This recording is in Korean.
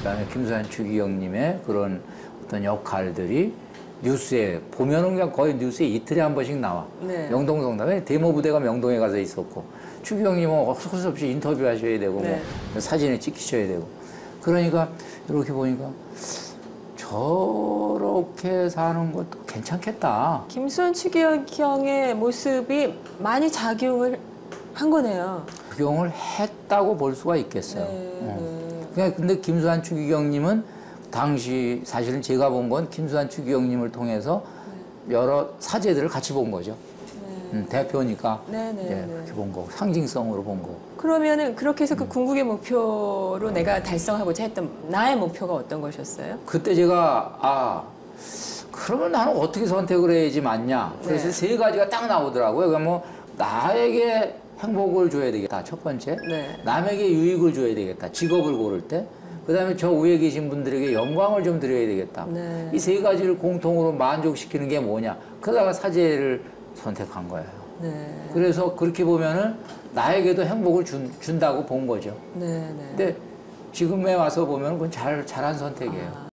그다음에 김수환 추기경님의 그런 어떤 역할들이 뉴스에 보면은 그냥 거의 뉴스에 이틀에 한 번씩 나와. 네. 명동 성담에 데모 부대가 명동에 가서 있었고 추기경님은 어쩔 수 없이 인터뷰하셔야 되고 네. 뭐 사진을 찍히셔야 되고 그러니까 이렇게 보니까 저렇게 사는 것도 괜찮겠다. 김수현 추기경의 모습이 많이 작용을 한 거네요. 적용을 했다고 볼 수가 있겠어요. 네, 어. 네. 근데 김수환 추기경님은 당시 사실은 제가 본 건 김수환 추기경님을 통해서 여러 사제들을 같이 본 거죠. 음, 대표니까 네, 네, 예, 네. 그렇게 본 거고 상징성으로 본 거고. 그러면은 그렇게 음. 해서 그 궁극의 목표로 내가 달성하고자 했던 나의 목표가 어떤 것이었어요? 그때 제가 아 그러면 나는 어떻게 선택을 해야지 맞냐. 그래서 네. 세 가지가 딱 나오더라고요. 그러니까 뭐 나에게 행복을 줘야 되겠다. 첫 번째. 네. 남에게 유익을 줘야 되겠다. 직업을 고를 때. 그 다음에 저 위에 계신 분들에게 영광을 좀 드려야 되겠다. 네. 이 세 가지를 공통으로 만족시키는 게 뭐냐. 그러다가 사제를 선택한 거예요. 네, 그래서 그렇게 보면은 나에게도 행복을 준, 준다고 본 거죠. 네, 네. 근데 지금에 와서 보면 그건 잘, 잘한 선택이에요. 아,